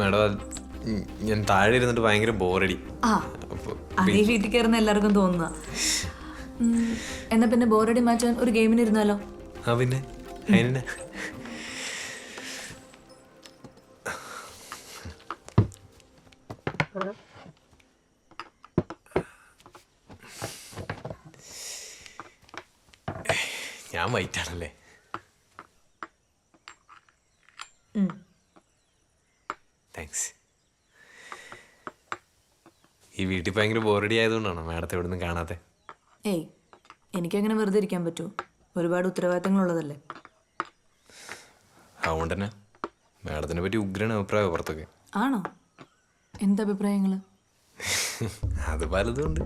Madam ഞാൻ താഴെ ഇരുന്നിട്ട് ഭയങ്കര ബോറടി ആ അത് വീട്ടിൽ കയറുന്ന എല്ലാവർക്കും തോന്നുക. എന്നാ പിന്നെ ബോറടി മാറ്റാൻ ഒരു ഗെയിമിന് ഇരുന്നാലോ? ആ പിന്നെ? അതിനെ ഞാൻ വൈറ്റ് വീട്ടിൽ ഭയങ്കര ബോറടി ആയതുകൊണ്ടാണോ മാഡത്തെ ഇവിടെ നിന്ന് കാണാത്തെ? ഏയ് എനിക്കങ്ങനെ വെറുതെ ഇരിക്കാൻ പറ്റുമോ ഒരുപാട് ഉത്തരവാദിത്തങ്ങളുള്ളതല്ലേ? അതുകൊണ്ട് തന്നെ മാഡത്തിനെ പറ്റി ഉഗ്രൻ അഭിപ്രായം പുറത്തൊക്കെ. ആണോ? എന്താ അഭിപ്രായങ്ങൾ അത് പലതും ഉണ്ട്.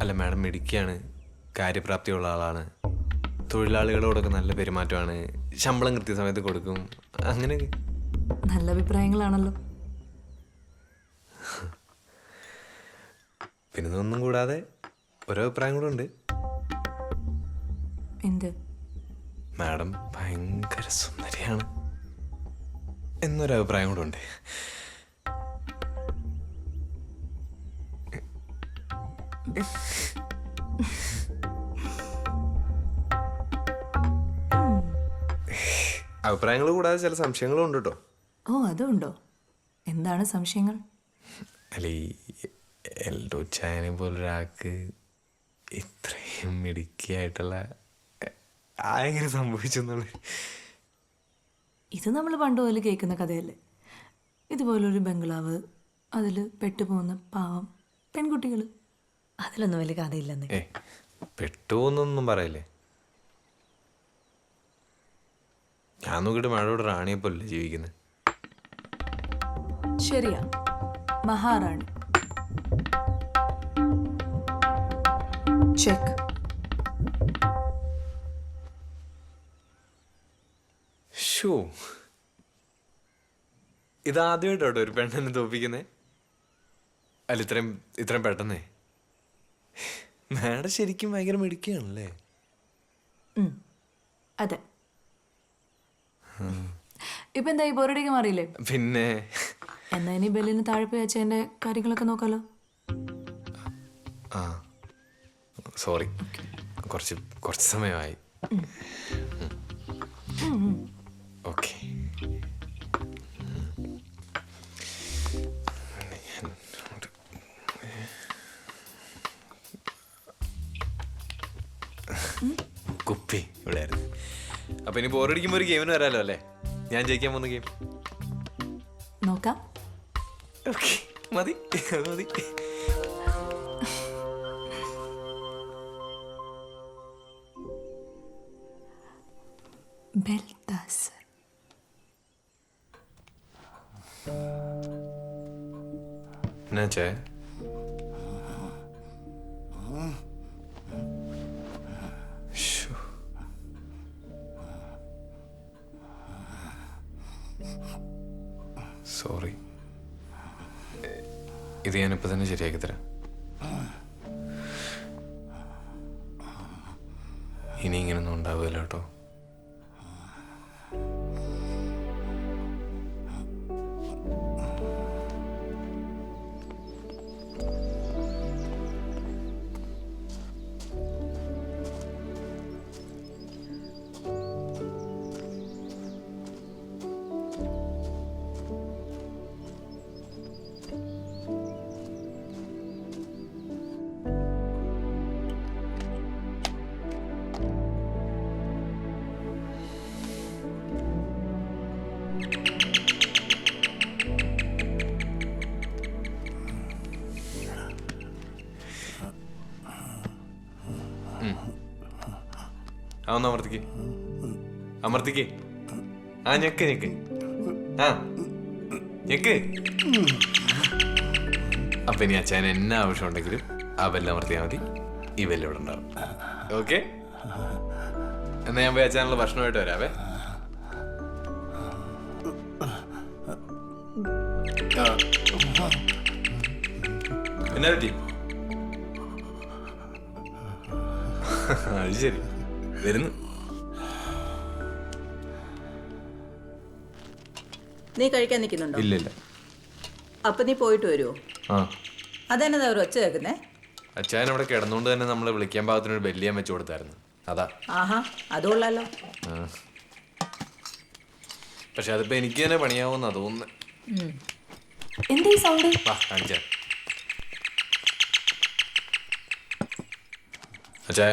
അല്ല മാഡം മിടുക്കിയാണ് കാര്യപ്രാപ്തിയുള്ള ആളാണ് തൊഴിലാളികളോടൊക്കെ നല്ല പെരുമാറ്റമാണ് ശമ്പളം കൃത്യസമയത്ത് കൊടുക്കും അങ്ങനെയൊക്കെ. നല്ല അഭിപ്രായങ്ങളാണല്ലോ. പിന്നെ ഒന്നും കൂടാതെ ഓരോ അഭിപ്രായം കൂടെ ഉണ്ട്. എന്ത്? മാഡം ഭയങ്കര സുന്ദരിയാണ് എന്നൊരു അഭിപ്രായം കൂടെ ഉണ്ട്. അഭിപ്രായങ്ങൾ കൂടാതെ ചില സംശയങ്ങളും ഉണ്ട് കേട്ടോ. ഓ അതുണ്ടോ? എന്താണ് സംശയങ്ങൾ? അല്ല ഈ എൽഡോ ചായനെ പോലൊരാൾക്ക് ഇത്രയും മിടുക്കിയായിട്ടുള്ള ആരെങ്കിലും സംഭവിച്ചു ഇത് നമ്മൾ പണ്ട് പോലെ കേൾക്കുന്ന കഥയല്ലേ? ഇതുപോലൊരു ബംഗ്ലാവ് അതിൽ പെട്ടുപോകുന്ന പാവം പെൺകുട്ടികൾ അതിലൊന്നും വലിയ കഥയില്ലെന്ന്. ഏ പെട്ടുപോന്നൊന്നും പറയല്ലേ? ഞാൻ നോക്കിയിട്ട് മഴയോട് റാണിയെപ്പോലല്ലേ ജീവിക്കുന്നത് ശരിയാ മഹാറാണി. ചെക്ക് ഷോ ഇതാദ്യമായിട്ടോ ഒരു പെണ്ണിനെ തോപ്പിക്കുന്നേ? അല്ല ഇത്രയും ഇത്രയും പെട്ടെന്നേ. മാഡം ശരിക്കും ഭയങ്കര മിടുക്കുകയാണല്ലേ അതെ. ഇപ്പൊ എന്തായി? ബോറടിക്ക് മാറിയില്ലേ? പിന്നെ എന്നാ ഇനി ബെല്ലിന് താഴെ പോയി അച്ഛന്റെ കാര്യങ്ങളൊക്കെ നോക്കാലോ. ആ സോറി കുറച്ച് കുറച്ച് സമയമായി. ഓക്കെ കുപ്പി ഇവിടെ ആയിരുന്നു അപ്പൊ ഇനി ബോറടിക്കുമ്പോ ഒരു ഗെയിമിന് വരാലോ അല്ലേ? ഞാൻ ജയിക്കാൻ പോകുന്ന ഗെയിം നോക്കാം. ഓക്കെ മതി അത് മതി ബെൽദാസർ എന്നാച്ചേ ഇത് ഞാനിപ്പോ തന്നെ ശരിയാക്കി തരാം. ഇനി ഇങ്ങനൊന്നും ഉണ്ടാവില്ല കേട്ടോ. ആ ഒന്ന് അമർത്തിക്ക്. അമർത്തിക്ക്. ആ ഞെക്ക് ഞെക്ക്. ആ ഞെക്ക്. അപ്പൊ ഇനി അച്ഛൻ എന്നാ ആവശ്യം ഉണ്ടെങ്കിലും ആ ബെല്ല് അമർത്തിയാൽ മതി. ഈ ബെല്ല് ഇവിടെ ഉണ്ടാവും. ഓക്കെ? എന്നാ ഞാൻ പോയി അച്ഛനുള്ള ഭക്ഷണമായിട്ട് വരാവേ. എന്നാ പറ്റി? അത് ശരി. വരുന്നു. നീ കഴിക്കാൻ നിൽക്കുന്നുണ്ടോ? ഇല്ല അപ്പൊ നീ പോയിട്ട് വരുമോ ആ. അതെന്നതാ ഒരു ഒച്ച കേൾക്കുന്നേ? അച്ഛൻ അവിടെ കിടന്നുകൊണ്ട് തന്നെ നമ്മളെ വിളിക്കാൻ പാകത്തിനൊരു ബെല്ലിയാൻ വെച്ചു കൊടുത്തായിരുന്നു. അതാ. ആഹാ അതുകൊള്ളാലോ. ആ. പക്ഷെ അതിപ്പോ എനിക്ക് തന്നെ പണിയാവുന്ന തോന്നുന്നു. എന്താ ഈ സൗണ്ട്? വാ കാണിച്ച. അച്ഛാ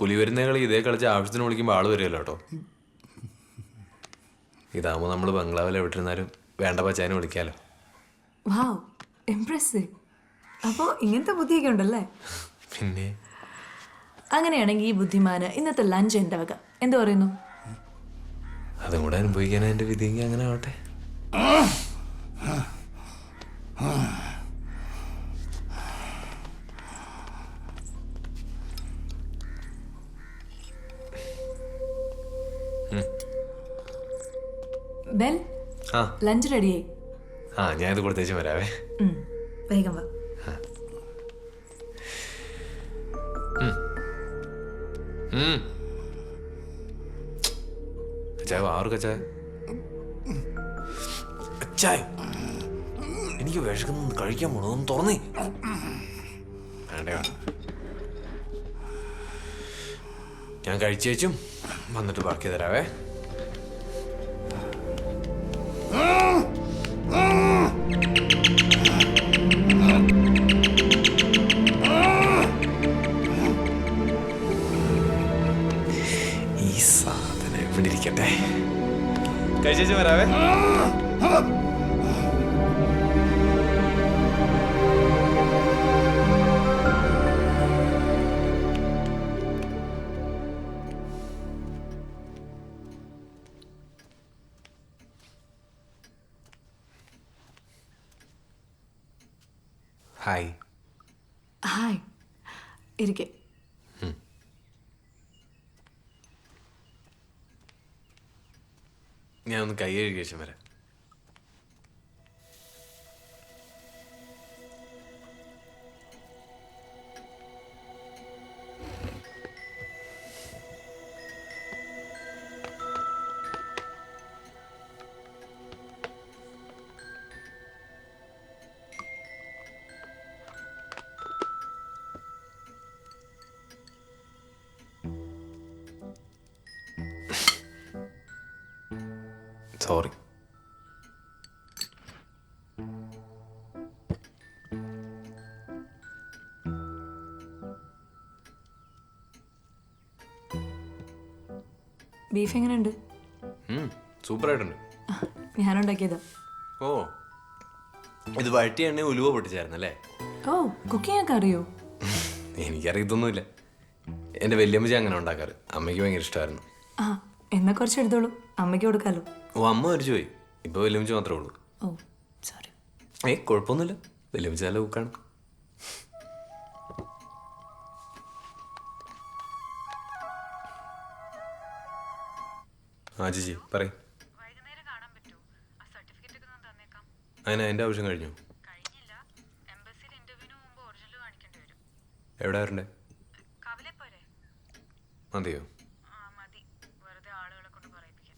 പുലി വരുന്ന കളി ഇതേ കളിച്ച് ആവശ്യത്തിന് വിളിക്കുമ്പോൾ ആൾ വരുമല്ലോ കേട്ടോ. ഇതാകുമ്പോൾ നമ്മൾ ബംഗ്ലാവിൽ എവിട്ടിരുന്നാലും വേണ്ട പച്ചായനെ വിളിക്കാലോ. വാവ് ഇംപ്രസീവ് അപ്പോൾ ഇങ്ങനത്തെ ബുദ്ധിയൊക്കെ ഉണ്ടല്ലേ? പിന്നെ? അങ്ങനെയാണെങ്കിൽ ഈ ബുദ്ധിമാന് ഇന്നത്തെ ലഞ്ച് എന്റെ വക. എന്ത് പറയുന്നു? അതും കൂടെ അനുഭവിക്കാൻ എന്റെ വിധിയെങ്കിൽ അങ്ങനെ ആവട്ടെ. ബെൽ ആ. ലഞ്ച് റെഡിയായി ആ ഞാൻ ഇത് കൊടുത്തേച്ചും വരാവേ. വേഗം വാ. ഉം. അച്ചായ ആർക്ക് അച്ചായ അച്ചായ എനിക്ക് വിശക്കുന്നു കഴിക്കാൻ പോണു ഒന്ന് തുറന്നേ. വേണ്ട ഞാൻ കഴിച്ചേച്ചും. വന്നിട്ട് ബാക്കി തരാവേ ഇരിക്കെ. ഞാൻ ഒന്ന് കൈ കഴുകി വരാം. സോറി ബീഫ് എങ്ങനെയുണ്ട്? സൂപ്പറായിട്ടുണ്ട്. ഞാനുണ്ടാക്കിയതാ. ഓ ഇത് വഴറ്റി എണ്ണ ഉലുവ പൊട്ടിച്ചായിരുന്നല്ലേ ഓ കുക്കിംഗ് ഒക്കെ അറിയോ? എനിക്കറിയത്തൊന്നുമില്ല. എന്റെ വല്യമ്മച്ചി അങ്ങനെ ഉണ്ടാക്കാറ്. അമ്മയ്ക്ക് ഭയങ്കര ഇഷ്ടമായിരുന്നു. ആ എന്നാ കുറച്ച് എടുത്തോളൂ അമ്മയ്ക്ക് കൊടുക്കാലോ. ഓ അമ്മ മരിച്ചു പോയി. ഇപ്പൊ വല്യമ്മച്ചി മാത്രമേ ഉള്ളൂ. ഓ സോറി ഏയ് കുഴപ്പമൊന്നുമില്ല. വല്യമ്മച്ചി നല്ല കുക്കാണ് ആ ചേച്ചി പറയും. വൈകുന്നേരം കാണാൻ പറ്റുമോ ആ സർട്ടിഫിക്കറ്റ് ഒക്കെ ഒന്ന് തന്നേക്കാം. അതിന് എന്റെ ആവശ്യം കഴിഞ്ഞു? കഴിഞ്ഞില്ല. എംബസിയിൽ ഇന്റർവ്യൂവിന് മുമ്പ് ഒറിജിനൽ കാണിക്കേണ്ടി വരും. എവിടെ വരണ്ടേ കവലെ പോരെ മതിയോ ആ മതി വെറുതെ ആളുകളെ കൊണ്ട് പറയിപ്പിക്കാൻ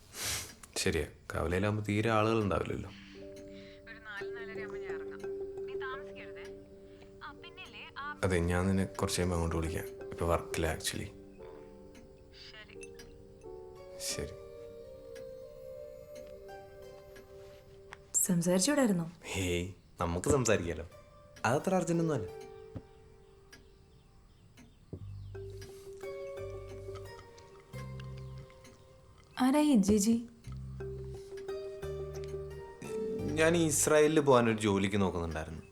ശരിയാ. കവലയിലാകുമ്പോൾ തീരെ ആളുകൾ ഉണ്ടാവില്ലല്ലോ. അതെ ഞാൻ നിന്നെ കുറച്ച് കഴിയുമ്പോൾ അങ്ങോട്ട് വിളിക്കാം. ഇപ്പം വർക്കില്ല ആക്ച്വലി. ശരി. ശരി. സംസാരിച്ചൂടായിരുന്നോ ഹേയ് നമുക്ക് സംസാരിക്കാലോ. അതത്ര അർജന്റൊന്നും അല്ല. ആരായി ജിജി? ഞാൻ ഇസ്രായേലിൽ പോകാൻ ഒരു ജോലിക്ക് നോക്കുന്നുണ്ടായിരുന്നു.